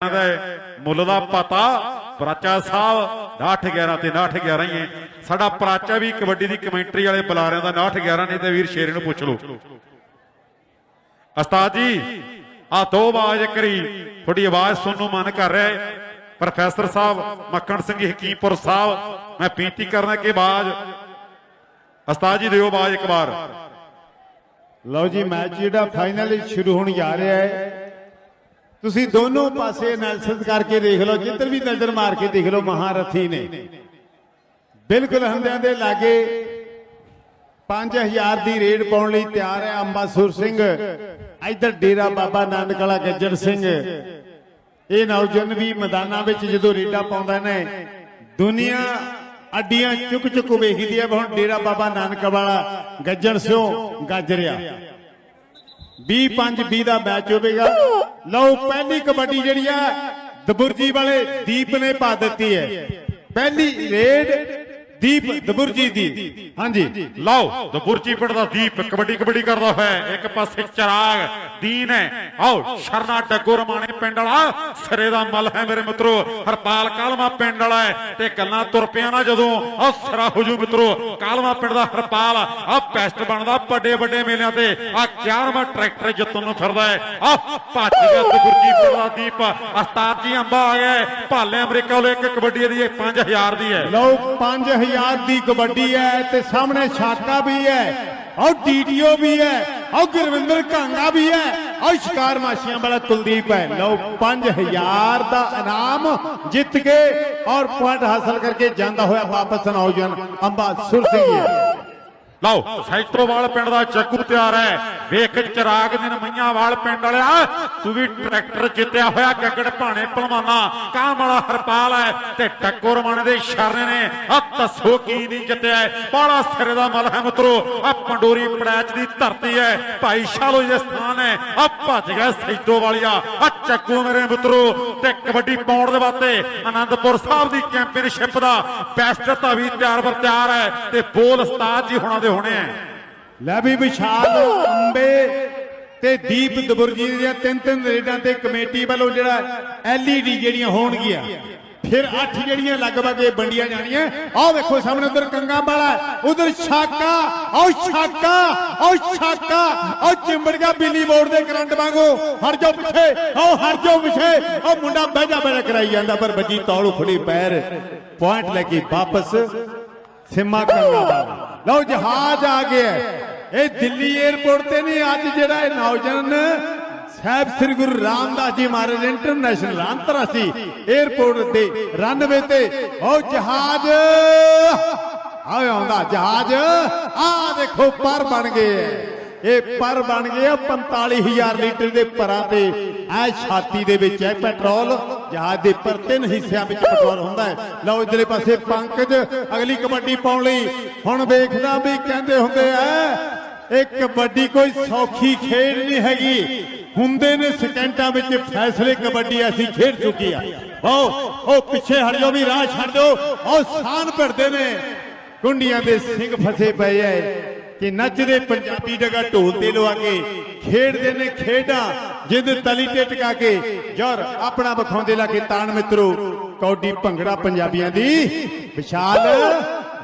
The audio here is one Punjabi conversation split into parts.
ਦਾ ਮੁੱਲ ਦਾ ਪਤਾ, ਪ੍ਰਾਚਾ ਸਾਹਿਬ 8 11 ਤੇ 8 11 ਹੀ ਹੈ। ਸਾਡਾ ਪ੍ਰਾਚਾ ਵੀ ਕਬੱਡੀ ਦੀ ਕਮੈਂਟਰੀ ਵਾਲੇ ਬੁਲਾਰਿਆਂ ਦਾ 8 11 ਨਹੀਂ ਤੇ ਵੀਰ ਸ਼ੇਰੇ ਨੂੰ ਪੁੱਛ ਲਓ। ਉਸਤਾਦ ਜੀ ਆ ਦੋ ਆਵਾਜ਼ ਕਰੀ, ਤੁਹਾਡੀ ਆਵਾਜ਼ ਸੁਣਨ ਨੂੰ ਮਨ ਕਰ ਰਿਹਾ ਹੈ। ਪ੍ਰੋਫੈਸਰ ਸਾਹਿਬ ਮੱਕੜ ਸਿੰਘ ਹਕੀਮਪੁਰ ਸਾਹਿਬ, ਮੈਂ ਬੇਨਤੀ ਕਰਨਾ ਕਿ ਆਵਾਜ਼ ਉਸਤਾਦ ਜੀ, ਦਿਓ ਆਵਾਜ਼ ਇੱਕ ਵਾਰ। ਲਓ ਜੀ, ਮੈਚ ਜਿਹੜਾ ਫਾਈਨਲ ਸ਼ੁਰੂ ਹੋਣ ਜਾ ਰਿਹਾ ਹੈ ਤੁਸੀਂ ਦੋਨੋਂ ਪਾਸੇ ਐਨਾਲਿਸਿਸ ਕਰਕੇ ਦੇਖ ਲਓ ਜਿੱਧਰ ਵੀ ਨਜ਼ਰ ਮਾਰ ਕੇ ਦੇਖ ਲਓ ਮਹਾਰਥੀ ਨੇ। ਬਿਲਕੁਲ ਹੰਦਿਆਂ ਦੇ ਲਾਗੇ 5000 ਦੀ ਰੇਡ ਪਾਉਣ ਲਈ ਤਿਆਰ ਹੈ ਅੰਬਾਸੁਰ ਸਿੰਘ। ਇੱਧਰ ਡੇਰਾ ਬਾਬਾ ਨਾਨਕ ਵਾਲਾ ਗੱਜਰ ਸਿੰਘ। ਇਹ ਨੌਜਵਾਨ ਵੀ ਮੈਦਾਨਾਂ ਵਿੱਚ ਜਦੋਂ ਰੇਡਾਂ ਪਾਉਂਦਾ ਨੇ ਦੁਨੀਆ ਅੱਡੀਆਂ ਚੁੱਕ ਚੁੱਕ ਵੇਖਦੀ ਹੈ ਹੁਣ ਡੇਰਾ ਬਾਬਾ ਨਾਨਕ ਵਾਲਾ ਗੱਜਣ ਸਿਓ ਗੱਜ ਰਿਹਾ। 20 5 20 ਦਾ ਮੈਚ ਹੋਵੇਗਾ। ਲਓ, ਪਹਿਲੀ ਕਬੱਡੀ ਜਿਹੜੀ ਆ, ਦਬੁਰਜੀ ਵਾਲੇ ਦੀਪ ਨੇ ਪਾ ਦਿੱਤੀ ਹੈ। ਪਹਿਲੀ ਰੇਡ ਦੀਪ ਦਬੁਰਜੀ ਦੀ। ਹਾਂਜੀ। ਲਓ, ਦਬੁਰਜੀ ਪਿੰਡ ਦਾ ਦੀਪ ਕਬੱਡੀ ਕਬੱਡੀ ਕਰਦਾ ਹੋਇਆ ਇੱਕ ਪਾਸੇ ਚਰਾਗ, ਦੀਨ ਹੈ। ਆਓ, ਸ਼ਰਨਾ ਡੱਗੋ ਰਮਾਣੇ ਪਿੰਡ ਵਾਲਾ। ਸਿਰੇ ਦਾ ਮਲ ਹੈ ਮੇਰੇ ਮਿੱਤਰੋ। ਹਰਪਾਲ ਕਾਲਮਾ ਪਿੰਡ ਵਾਲਾ ਹੈ। ਤੇ ਗੱਲਾਂ ਤੁਰ ਪਿਆ ਨਾ ਜਦੋਂ। ਆ ਸਿਰਾ ਹੋ ਜੂ ਮਿੱਤਰੋ। ਕਾਲਮਾ ਪਿੰਡ ਦਾ ਹਰਪਾਲ। ਆ ਪੈਸਟ ਬਣਦਾ ਵੱਡੇ ਵੱਡੇ ਮੇਲਿਆਂ ਤੇ। ਆ 11ਵਾਂ ਟਰੈਕਟਰ ਜਿੱਤਣ ਨੂੰ ਫਿਰਦਾ ਹੈ। ਆ ਭੱਜ ਗਿਆ ਦਬੁਰਜੀ ਪਿੰਡ ਦਾ ਦੀਪ। ਉਸਤਾਦ ਜੀ ਅੰਬਾ ਆ ਗਿਆ ਭਾਲੇ ਅਮਰੀਕਾ ਵੱਲੋਂ ਇੱਕ ਕਬੱਡੀ ਦੀ ਇਹ 5000 ਦੀ ਹੈ। ਲਓ 5000 ਦੀ ਕਬੱਡੀ ਹੈ ਤੇ ਸਾਹਮਣੇ ਛਾਕਾ ਵੀ ਹੈ ਔਰ ਡੀਡੀਓ ਵੀ ਹੈ ਔਰ ਗੁਰਵਿੰਦਰ ਕਾਂਗਾ ਵੀ ਹੈ ਔਰ ਸ਼ਿਕਾਰ ਮਾਸ਼ੀਆਂ ਵਾਲਾ ਕੁਲਦੀਪ ਹੈ। ਲਓ 5000 ਦਾ ਇਨਾਮ ਜਿੱਤ ਕੇ ਔਰ ਪੁਆਇੰਟ ਹਾਸਲ ਕਰਕੇ ਜਾਂਦਾ ਹੋਇਆ ਵਾਪਸ ਨੌਜਵਾਨ ਅੰਬਾ ਸੁਰ ਸਿੰਘ ਲਓ ਸੈਕਟਰੋਵਾਲ ਪਿੰਡ ਦਾ ਚੱਕੂ ਤਿਆਰ ਹੈ। ਵੇਖ, ਚਰਾਗ ਦਿਨ ਮਈਆਂਵਾਲ ਪਿੰਡ ਵਾਲਿਆ, ਤੂੰ ਵੀ ਟਰੈਕਟਰ ਜਿੱਤਿਆ ਹੋਇਆ ਗੱਗੜ ਭਾਣੇ ਪਹਿਲਵਾਨਾ ਕਾਂ ਹਰਪਾਲ ਹੈ, ਤੇ ਟੱਕੋ ਰਮਾਣੇ ਦੇ ਇਸ਼ਾਰੇ ਨੇ। ਆ ਤਸੋ ਕੀ ਨਹੀਂ ਜਿੱਤਿਆ ਬਾਲਾ ਸਿਰੇ ਦਾ ਮਲ ਹੈ ਮਿੱਤਰੋ ਆ ਪੰਡੋਰੀ ਪੜੈਚ ਦੀ ਧਰਤੀ ਹੈ, ਭਾਈ ਸ਼ਾਲੋ ਜੀ ਦੇ ਸਥਾਨ ਹੈ ਆ ਭੱਜ ਗਿਆ ਸੈਕਟੋ ਵਾਲਿਆ ਆ ਚੱਕੂ ਮੇਰੇ ਮਿੱਤਰੋ, ਤੇ ਕਬੱਡੀ ਪਾਉਣ ਦੇ ਵਾਸਤੇ ਆਨੰਦਪੁਰ ਸਾਹਿਬ ਦੀ ਚੈਂਪੀਅਨਸ਼ਿਪ ਦਾ ਬੈਸਟ ਧਾਵੀ ਤਿਆਰ ਬਰ ਤਿਆਰ ਹੈ, ਤੇ ਬੋਲ ਉਸਤਾਦ ਜੀ ਹੁਣਾਂ ਦੇ ਹੋਣੇ ਆ। ਲੈ ਵੀ ਵਿਸ਼ਾਲ ਅੰਬੇ ਤੇ ਦੀਪ ਦਬੁਰਜੀ ਦੀਆਂ ਤਿੰਨ ਤਿੰਨ ਰੇਡਾਂ ਤੇ ਕਮੇਟੀ ਵੱਲੋਂ ਜਿਹੜਾ ਐਲਈਡੀ ਜਿਹੜੀਆਂ ਹੋਣਗੀਆਂ, ਫਿਰ ਅੱਠ ਜਿਹੜੀਆਂ ਲਗਭਗ ਇਹ ਵੰਡੀਆਂ ਜਾਣੀਆਂ। ਆਹ ਵੇਖੋ ਸਾਹਮਣੇ ਉਧਰ ਕੰਗਾ ਵਾਲਾ, ਉਧਰ ਛਾਕਾ, ਆਹ ਛਾਕਾ ਆਹ ਛਾਕਾ, ਆਹ ਚਿੰਬੜ ਗਿਆ ਬਿੱਲੀ ਮੋੜ ਦੇ ਕਰੰਟ ਵਾਂਗੂ। ਹਟ ਜਾਓ ਪਿੱਛੇ, ਆਹ ਹਟ ਜਾਓ ਪਿੱਛੇ। ਆਹ ਮੁੰਡਾ ਬਹਿਜਾ ਬਹਿਜਾ ਕਰਾਈ ਜਾਂਦਾ, ਪਰ ਬੱਜੀ ਤੌਲ ਫੜੀ ਪੈਰ, ਪੁਆਇੰਟ ਲੈ ਕੇ ਵਾਪਸ। ਸਿਮਾ ਕੰਗਾ ਵਾਲਾ ਲਓ ਜਹਾਜ਼ ਆ ਗਿਆ ਇਹ ਦਿੱਲੀ 에ਅਰਪੋਰਟ ਤੇ ਨਹੀਂ, ਅੱਜ ਜਿਹੜਾ ਇਹ ਨੌਜਵਾਨ ਸਾਹਿਬ ਸ੍ਰੀ ਗੁਰੂ ਰਾਮਦਾਸ ਜੀ ਮਹਾਰਾਜ ਇੰਟਰਨੈਸ਼ਨਲ ਅੰਤਰਰਾਸ਼ਟਰੀ 에ਅਰਪੋਰਟ ਤੇ ਰਨਵੇ ਤੇ। ਉਹ ਜਹਾਜ਼ ਆਉਂਦਾ ਜਹਾਜ਼ ਆ ਦੇਖੋ, ਪਰ ਬਣ ਗਏ ਹੈ। ਇਹ ਪਰ ਬਣ ਗਏ ਆ 45000 ਲੀਟਰ ਦੇ ਪਰਾਂ ਤੇ। ਐ ਛਾਤੀ ਦੇ ਵਿੱਚ ਹੈ ਪੈਟਰੋਲ, ਜਹਾਜ਼ ਦੇ ਪਰ ਤਿੰਨ ਹਿੱਸਿਆਂ ਵਿੱਚ ਪੈਟਰੋਲ ਹੁੰਦਾ ਹੈ। ਲਓ ਇਧਰਲੇ ਪਾਸੇ ਪੰਕਜ, ਅਗਲੀ ਕਬੱਡੀ ਪਾਉਣ ਲਈ। ਹੁਣ ਵੇਖਦਾ ਵੀ ਕਹਿੰਦੇ ਹੁੰਦੇ ਆ, ਇਹ ਕਬੱਡੀ ਕੋਈ ਸੌਖੀ ਖੇਡ ਨਹੀਂ ਹੈਗੀ। ਹੁੰਦੇ ਨੇ ਸਕਿੰਟਾਂ ਵਿੱਚ ਫੈਸਲੇ ਕਬੱਡੀ ਅਸੀਂ ਖੇਡ ਚੁੱਕੀ ਆ। ਉਹ ਉਹ ਪਿੱਛੇ ਹਟ ਜਾਓ ਵੀ ਰਾਹ ਛੱਡ ਦਿਓ। ਉਹ ਸਾਨ ਭਿੜਦੇ ਨੇ। ਕੁੰਡੀਆਂ ਦੇ ਸਿੰਘ ਫਸੇ ਪਏ ਐ। ਕਿ ਨੱਚਦੇ ਪੰਜਾਬੀ ਡਗਾ ਢੋਲ ਤੇ ਲਵਾ ਕੇ ਖੇਡਦੇ ਨੇ ਖੇਡਾਂ, ਜਿੰਦ ਤਲੀ ਤੇ ਟਿਕਾ ਕੇ। ਜਰ ਆਪਣਾ ਵਿਖਾਉਂਦੇ ਲਾ ਕੇ ਤਾਣ ਮਿੱਤਰੋ, ਕੌਡੀ ਭੰਗੜਾ ਪੰਜਾਬੀਆਂ ਦੀ ਵਿਸ਼ਾਲ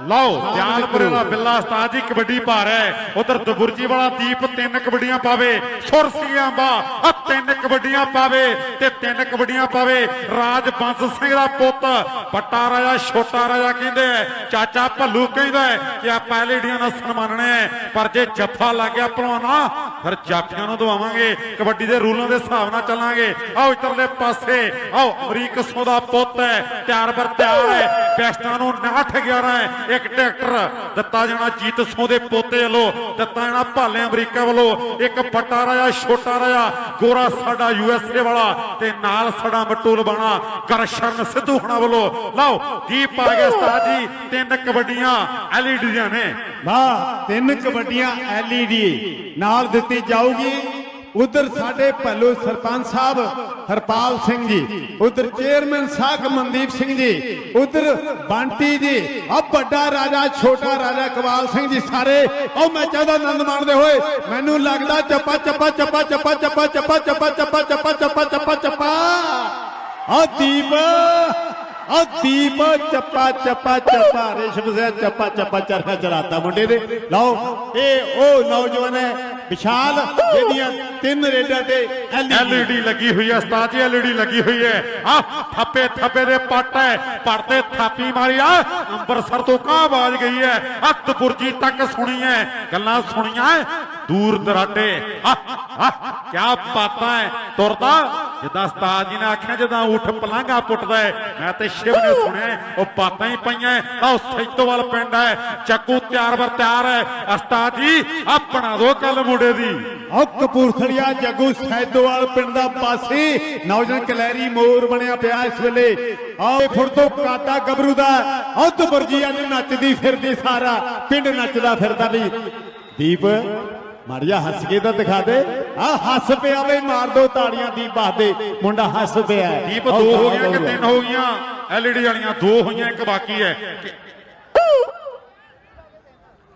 ਲਓ ਜਾਨਪੁਰੇ ਦਾ ਬਿੱਲਾ ਉਸਤਾਦ ਜੀ ਕਬੱਡੀ ਪਾ ਰਿਹਾ ਹੈ। ਉਧਰ ਦਬੁਰਜੀ ਵਾਲਾ ਦੀਪ ਤਿੰਨ ਕਬੱਡੀਆਂ ਪਾਵੇ ਸੁਰ ਸਿੰਘਾਂ ਬਾ ਆ ਤਿੰਨ ਕਬੱਡੀਆਂ ਪਾਵੇ ਤੇ ਤਿੰਨ ਕਬੱਡੀਆਂ ਪਾਵੇ। ਰਾਜ ਬੰਸ ਸਿੰਘ ਦਾ ਪੁੱਤ ਪੱਟਾ ਰਾਜਾ ਛੋਟਾ ਰਾਜਾ ਕਹਿੰਦੇ ਆ, ਚਾਚਾ ਭੱਲੂ ਕਹਿੰਦਾ ਹੈ ਕਿ ਆਪਾਂ ਐਲਈਡੀਆਂ ਨਾਲ ਸਨਮਾਨਣੇ ਹੈ ਪਰ ਜੇ ਜੱਫਾ ਲੱਗ ਗਿਆ ਭਲਵਾਨਾ ਫਿਰ ਜਾਫੀਆਂ ਨੂੰ ਦਵਾਵਾਂਗੇ ਕਬੱਡੀ ਦੇ ਰੂਲਾਂ ਦੇ ਹਿਸਾਬ ਨਾਲ ਚੱਲਾਂਗੇ। ਆਓ ਇਧਰਲੇ ਪਾਸੇ, ਆਓ, ਅਮਰੀਕ ਸੋ ਦਾ ਪੁੱਤ ਹੈ, ਤਿਆਰ ਬਰ ਤਿਆਰ ਹੈ, ਬੈਸਟਾਂ ਨੂੰ 9 11 ਹੈ, ਇੱਕ ਟਰੈਕਟਰ। ਦਿੱਤਾ ਜਾਣਾ ਜੀਤ ਸੋ ਦੇ ਪੋਤੇ ਵੱਲੋਂ, ਦਿੱਤਾ ਜਾਣਾ ਭਾਲੇ ਅਮਰੀਕਾ ਵੱਲੋਂ, ਇੱਕ ਪੱਟਾ ਰਾਜਾ, ਛੋਟਾ ਰਾਜਾ, ਗੋਰਾ ਸਾਡਾ ਯੂਐਸਏ ਵਾਲਾ, ਤੇ ਨਾਲ ਸਾਡਾ ਮਟੂਲ ਬਾਣਾ ਕਰਸ਼ਨ ਸਿੱਧੂ ਹੁਣਾ ਵੱਲੋਂ। ਲਓ, ਦੀਪ ਆ ਗਿਆ ਉਸਤਾਦ ਜੀ, ਤਿੰਨ ਕਬੱਡੀਆਂ ਐਲਈਡੀ ਦੀਆਂ ਨੇ। ਵਾਹ, ਤਿੰਨ ਕਬੱਡੀਆਂ ਐਲਈਡੀ, ਨਾਲ ਦਿੱਤੀ ਜਾਊਗੀ ਉਧਰ ਸਾਡੇ ਭੱਲੋ ਸਰਪੰਚ ਸਾਹਿਬ ਹਰਪਾਲ ਸਿੰਘ ਜੀ ਉਧਰ ਚੇਅਰਮੈਨ ਸਾਹਿਬ ਮਨਦੀਪ ਸਿੰਘ ਜੀ ਉਧਰ ਬੰਟੀ ਜੀ ਆ ਵੱਡਾ ਰਾਜਾ ਛੋਟਾ ਰਾਜਾ ਕਵਾਲ ਸਿੰਘ ਜੀ ਸਾਰੇ ਉਹ ਮੈਚਾਂ ਦਾ ਆਨੰਦ ਮਾਣਦੇ ਹੋਏ ਮੈਨੂੰ ਲੱਗਦਾ ਚੱਪਾ ਚੱਪਾ ਚੱਪਾ ਚੱਪਾ ਚੱਪਾ ਚੱਪਾ ਚੱਪਾ ਚੱਪਾ ਚੱਪਾ ਚੱਪਾ ਚੱਪਾ ਚੱਪਾ ਆ ਦੀਪ ਆ ਦੀਪ ਚੱਪਾ ਚੱਪਾ ਚੱਪਾ, ਰੇਸ਼ਮ ਸੇ ਚੱਪਾ ਚੱਪਾ ਚਰਖਾ ਚਲਾਤਾ ਮੁੰਡੇ ਦੇ ਲਓ, ਇਹ ਉਹ ਨੌਜਵਾਨ ਹੈ, ਵਿਸ਼ਾਲ, ਜਿਹਦੀਆਂ ਤਿੰਨ ਰੇਡਾਂ ਤੇ ਐਲਈਡੀ। ਲੱਗੀ ਹੋਈ ਹੈ, ਉਸਤਾਦ ਜੀ, ਐਲਈਡੀ ਲੱਗੀ ਹੋਈ ਹੈ। ਆ ਥੱਪੇ ਥੱਪੇ ਦੇ ਪੱਟ ਹੈ ਪੜਤੇ ਥਾਪੀ ਮਾਰੀ ਆ ਅੰਮ੍ਰਿਤਸਰ ਤੋਂ ਕਾਂ ਆਵਾਜ਼ ਗਈ ਹੈ? ਹੱਥ ਬੁਰਜੀ ਤੱਕ ਸੁਣੀ ਹੈ, ਗੱਲਾਂ ਸੁਣੀਆਂ ਦੂਰ ਦਰਾਡੇ। ਆ ਕੀ ਪਾਤਾ ਹੈ ਤੁਰਦਾ, ਜਿੱਦਾਂ ਉਸਤਾਦ ਜੀ ਨੇ ਆਖਿਆ, ਜਦੋਂ ਊਠ ਪਲਾਂਗਾ ਪੁੱਟਦਾ ਹੈ ਮੈਂ ਤੇ ਸ਼ਿਵ ਨੇ ਸੁਣਿਆ ਉਹ ਬਾਤਾਂ ਹੀ ਪਈਆਂ ਆਹ ਸੈਤੋਵਾਲ ਪਿੰਡ ਹੈ ਚੱਕੂ ਤਿਆਰ ਬਰ ਤਿਆਰ ਹੈ ਉਸਤਾਦ ਜੀ ਆ ਬਣਾ ਦੋ ਕੱਲ ਮੁੰਡੇ ਦੀ। ਆ ਕਪੂਰਥਲੀਆ ਜੱਗੂ ਸੈਦੋਵਾਲ ਪਿੰਡ ਦਾ ਪਾਸੀ। ਨੌਜਵਾਨ ਕਲੈਰੀ ਮੋਰ ਬਣਿਆ ਪਿਆ ਇਸ ਵੇਲੇ। ਆਹ ਫੁਰ ਤੋਂ ਕਾਟਾ ਗੱਭਰੂ ਦਾ ਹੱਥ ਵਰਜੀ ਅੱਜ ਨੱਚਦੀ ਫਿਰਦੀ ਸਾਰਾ। ਪਿੰਡ ਨੱਚਦਾ ਫਿਰਦਾ ਵੀ। ਦੀਪ ਮਾੜੀਆ ਹੱਸ ਕੇ ਤਾਂ ਦਿਖਾ ਦੇ। ਆ ਹੱਸ ਪਿਆ ਵੇ ਮਾਰ ਦੋ ਤਾੜੀਆਂ ਦੀਪ ਬਾਦੇ ਮੁੰਡਾ ਹੱਸ ਪਿਆ ਦੀਪ ਦੋ ਹੋ ਗਈਆਂ ਕਿ ਤਿੰਨ ਹੋ ਗਈਆਂ? ਐਲਈਡੀ ਵਾਲੀਆਂ ਦੋ ਹੋਈਆਂ ਇੱਕ ਬਾਕੀ ਹੈ।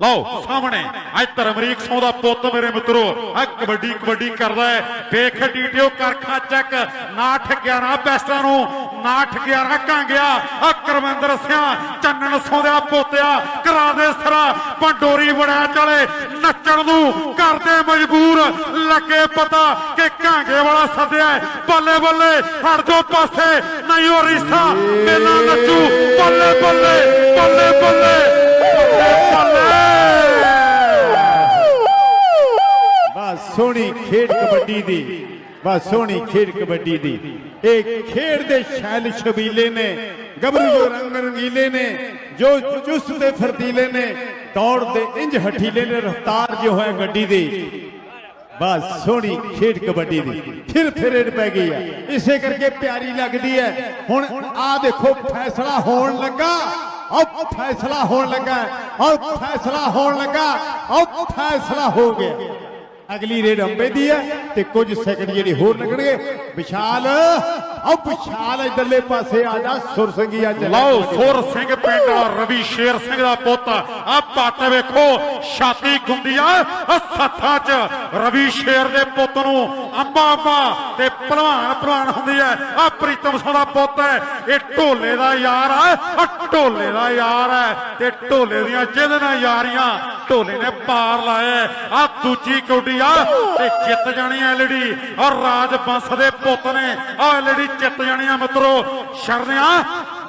ਲਓ, ਸਾਹਮਣੇ, ਅੱਜ ਧਰਮਰੀਕ ਸੋਂ ਦਾ ਪੁੱਤ ਮੇਰੇ ਮਿੱਤਰੋ ਆ ਕਬੱਡੀ ਕਬੱਡੀ ਕਰਦਾ ਹੈ। ਵੇਖ ਡੀਟੀਓ ਕਰਖਾ ਚੱਕ 9 11 ਨੂੰ 9 11 ਕਾਂਗਿਆ ਆ ਕਰਮਿੰਦਰ ਸਿਆ, ਚੰਨਣ ਸੋਂ ਪੋਤਿਆ ਕਰਾ ਦੇ ਸਰਾ, ਪੰਡੋਰੀ ਬੜਿਆ ਚਲੇ ਨੱਚਣ ਨੂੰ ਕਰਦੇ ਮਜਬੂਰ, ਲੱਗੇ ਪਤਾ ਕਿ ਕਾਂਗੇ ਵਾਲਾ ਸੱਦਿਆ ਬੱਲੇ ਬੱਲੇ, ਹਟ ਜੋ ਪਾਸੇ, ਨਹੀਂ ਉਹ ਰੀਸਾ, ਮੇਲਾ ਨੱਚੂ, ਬੱਲੇ ਬੱਲੇ ਬੱਲੇ ਬੱਲੇ। ਬਸ ਸੋਹਣੀ ਖੇਡ ਕਬੱਡੀ ਦੀ ਬਸ ਸੋਹਣੀ ਖੇਡ ਕਬੱਡੀ ਦੀ। ਇਹ ਖੇਡ ਦੇ ਸ਼ੈਲ ਛਬੀਲੇ ਨੇ ਗੱਭਰੂ ਜੋ ਰੰਗ ਰੰਗੀਲੇ ਨੇ, ਜੋ ਚੁਸਤ ਤੇ ਫਰਤੀਲੇ ਨੇ, ਦੌੜ ਦੇ ਇੰਜ ਹਠੀਲੇ ਨੇ, ਰਫਤਾਰ ਜੋ ਹੈ ਗੱਡੀ ਦੀ। ਬਸ ਸੋਹਣੀ ਖੇਡ ਕਬੱਡੀ ਦੀ, ਫਿਰ ਫਿਰ ਪੈ ਗਈ ਹੈ ਇਸੇ ਕਰਕੇ ਪਿਆਰੀ ਲੱਗਦੀ ਹੈ। ਹੁਣ ਆ ਦੇਖੋ, ਫੈਸਲਾ ਹੋਣ ਲੱਗਾ। ਆਹ ਫੈਸਲਾ ਹੋਣ ਲੱਗਾ ਆਹ ਫੈਸਲਾ ਹੋਣ ਲੱਗਾ ਆਹ ਫੈਸਲਾ ਹੋ ਗਿਆ ਅਗਲੀ ਰੇਡ ਅੰਬੇ ਦੀ ਹੈ ਤੇ ਕੁਝ ਸੈਕਿੰਡ ਜਿਹੜੇ ਹੋਰ ਲੱਗਣਗੇ। ਵਿਸ਼ਾਲ ਆਹ ਵਿਸ਼ਾਲ ਇਧਰਲੇ ਪਾਸੇ ਆ ਜਾ ਸੁਰ ਸੰਗੀਆ ਚੱਲ ਲਓ ਸੁਰ ਸਿੰਘ ਪਿੰਡ ਰਵੀ ਸ਼ੇਰ ਸਿੰਘ ਦਾ ਪੁੱਤ। ਆ ਪੱਟ ਵੇਖੋ ਛਾਤੀ ਗੁੰਦੀ ਆ ਸੱਥਾਂ 'ਚ ਰਵੀ ਸ਼ੇਰ ਦੇ ਪੁੱਤ ਨੂੰ ਅੰਬਾ ਅੰਬਾ ਤੇ ਭਲਵਾਨ ਭਲਵਾਨ ਹੁੰਦੀ ਹੈ। ਆ ਪ੍ਰੀਤਮ ਸਿੰਘ ਦਾ ਪੁੱਤ ਹੈ ਇਹ ਢੋਲੇ ਦਾ ਯਾਰ ਆ ਆ ਢੋਲੇ ਦਾ ਯਾਰ ਹੈ ਤੇ ਢੋਲੇ ਦੀਆਂ ਜਿਹਦੇ ਨਾਲ ਯਾਰੀਆਂ ਢੋਲੇ ਨੇ ਪਾਰ ਲਾਇਆ ਆ ਦੂਜੀ ਕੌਡੀ ਆ ਤੇ ਜਿੱਤ ਜਾਣੀ ਐਲਡੀ ਔਰ ਰਾਜ ਬੰਸ ਦੇ ਪੁੱਤ ਨੇ। ਆ ਐਲਡੀ ਜਿੱਤ ਜਾਣੀਆਂ ਮਿੱਤਰੋ। ਸ਼ਰਨਿਆ,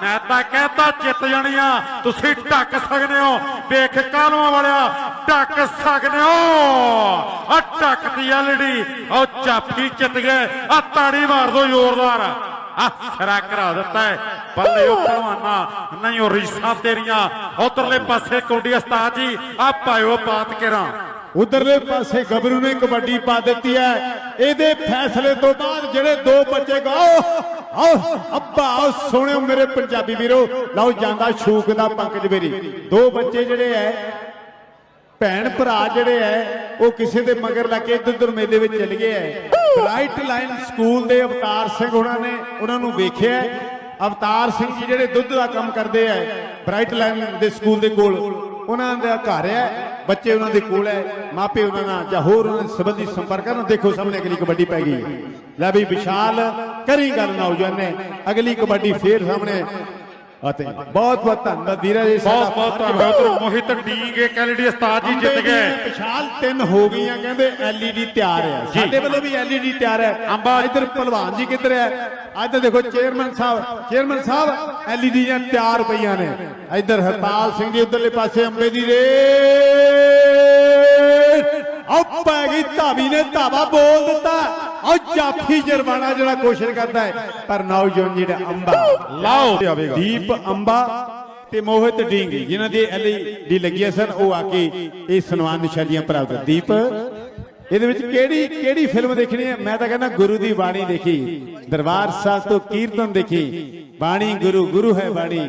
ਮੈਂ ਤਾਂ ਕਹਤਾ ਜਿੱਤ ਜਾਣੀਆਂ ਤੁਸੀਂ ਢੱਕ ਸਕਦੇ ਹੋ। ਵੇਖ ਕਾਲੂਆਂ ਵਾਲਿਆ। ਢੱਕ ਸਕਦੇ ਹੋ। ਆ ਢੱਕਦੀ ਐਲਡੀ ਉਹ ਚਾਫੀ ਜਿੱਤ ਗਏ। ਆ ਤਾੜੀ ਮਾਰ ਦੋ ਜ਼ੋਰਦਾਰ। ਆ ਸਿਰਾ ਕਰਾ ਦਿੱਤਾ ਹੈ। ਬੱਲੇ ਉਹ ਪਹਿਲਵਾਨਾ। ਨਹੀਂ, ਉਹ ਰੀਸਾਂ ਤੇਰੀਆਂ। ਉਧਰਲੇ ਪਾਸੇ ਕੌਡੀ ਉਸਤਾਦ ਜੀ ਆ ਪਾਇਓ ਬਾਤ ਕਰਾਂ ਉਧਰਲੇ ਪਾਸੇ ਗੱਭਰੂ ਨੇ ਕਬੱਡੀ ਪਾ ਦਿੱਤੀ ਹੈ। ਇਹਦੇ ਫੈਸਲੇ ਤੋਂ ਬਾਅਦ ਜਿਹੜੇ ਦੋ ਬੱਚੇ ਗਾਓ ਆਓ ਅੱਬਾ, ਆਓ ਸੋਹਣਿਓ ਮੇਰੇ ਪੰਜਾਬੀ ਵੀਰੋ, ਲਓ ਜਾਂਦਾ ਸ਼ੂਕ ਦਾ ਪੰਕਜ ਬੇਰੀ ਦੋ ਬੱਚੇ ਜਿਹੜੇ ਐ, ਭੈਣ ਭਰਾ ਜਿਹੜੇ ਐ, ਉਹ ਕਿਸੇ ਦੇ ਮਗਰ ਲੱਗ ਕੇ ਇੱਧਰ ਉੱਧਰ ਮੇਲੇ ਵਿੱਚ ਚਲੇ ਗਏ ਐ। ਬ੍ਰਾਈਟ ਲਾਈਨ ਸਕੂਲ ਦੇ ਅਵਤਾਰ ਸਿੰਘ ਉਹਨਾਂ ਨੇ ਉਹਨਾਂ ਨੂੰ ਵੇਖਿਆ ਅਵਤਾਰ ਸਿੰਘ ਜੀ ਜਿਹੜੇ ਦੁੱਧ ਦਾ ਕੰਮ ਕਰਦੇ ਐ ਬ੍ਰਾਈਟ ਲਾਈਨ ਦੇ ਸਕੂਲ ਦੇ ਕੋਲ, ਉਹਨਾਂ ਦਾ ਘਰ ਹੈ ਬੱਚੇ ਉਹਨਾਂ ਦੇ ਕੋਲ ਹੈ, ਮਾਪੇ ਉਹਨਾਂ ਨਾਲ ਜਾਂ ਹੋਰ ਉਹਨਾਂ ਦੇ ਸੰਬੰਧੀ ਸੰਪਰਕ ਕਰਨ ਦੇਖੋ ਸਾਹਮਣੇ ਅਗਲੀ ਕਬੱਡੀ ਪੈ ਗਈ ਲੈ ਵੀ ਵਿਸ਼ਾਲ, ਕਰੀ ਗੱਲ ਨੌਜਵਾਨ ਨੇ ਅਗਲੀ ਕਬੱਡੀ ਫੇਰ ਸਾਹਮਣੇ ਅਤੇ ਬਹੁਤ ਬਹੁਤ ਧੰਨਵਾਦ ਵੀਰਾ ਜੀ ਬਹੁਤ ਬਹੁਤ ਧੰਨਵਾਦ। ਉਧਰ ਮੋਹਿਤ ਡੀਂਗੇ ਕੈਲਡੀ ਉਸਤਾਦ ਜੀ ਜਿੱਤ ਗਏ। ਵਿਸ਼ਾਲ ਤਿੰਨ ਹੋ ਗਈਆਂ ਕਹਿੰਦੇ ਐਲਈਡੀ ਤਿਆਰ ਹੈ। ਸਾਡੇ ਵੱਲੋਂ ਵੀ ਐਲਈਡੀ ਤਿਆਰ ਹੈ। ਅੰਬਾ- ਇੱਧਰ ਪਹਿਲਵਾਨ ਜੀ ਕਿੱਧਰ ਹੈ? ਇੱਧਰ ਦੇਖੋ chairman sahib chairman sahib LED ਦੀਆਂ ਤਿਆਰ ਪਈਆਂ ਨੇ। ਇੱਧਰ ਹਰਪਾਲ ਸਿੰਘ ਜੀ ਉਧਰਲੇ ਪਾਸੇ ਅੰਬੇ ਦੀ ਰੇ ਆਹ ਪੈ ਗਈ ਧਾਵੀ ਨੇ ਧਾਵਾ ਬੋਲ ਦਿੱਤਾ। ਆਹ ਜਾਫੀ ਜਰਮਾਨਾ ਜਿਹੜਾ ਕੋਸ਼ਿਸ਼ ਕਰਦਾ ਹੈ ਪਰ ਨੌਜਵਾਨ ਜਿਹੜਾ ਅੰਬਾ। ਲਾਓ। ਆਵੇਗਾ ਦੀਪ ਅੰਬਾ ਤੇ ਮੋਹਿਤ ਢੀਂਗ ਜਿਨ੍ਹਾਂ ਦੀ ਐਲਈਡੀ ਲੱਗੀਆਂ ਸਨ ਉਹ ਆ ਕੇ ਇਹ ਸਨਮਾਨ ਨਿਸ਼ਾਨੀਆਂ ਪ੍ਰਾਪਤ ਦੀਪ ਇਹਦੇ ਵਿੱਚ ਕਿਹੜੀ ਕਿਹੜੀ ਫਿਲਮ ਦੇਖਣੀ ਹੈ? ਮੈਂ ਤਾਂ ਕਹਿੰਦਾ ਗੁਰੂ ਦੀ ਬਾਣੀ ਦੇਖੀ। ਦਰਬਾਰ ਸਾਹਿਬ ਤੋਂ ਕੀਰਤਨ ਦੇਖੀ। ਬਾਣੀ ਗੁਰੂ ਗੁਰੂ ਹੈ ਬਾਣੀ।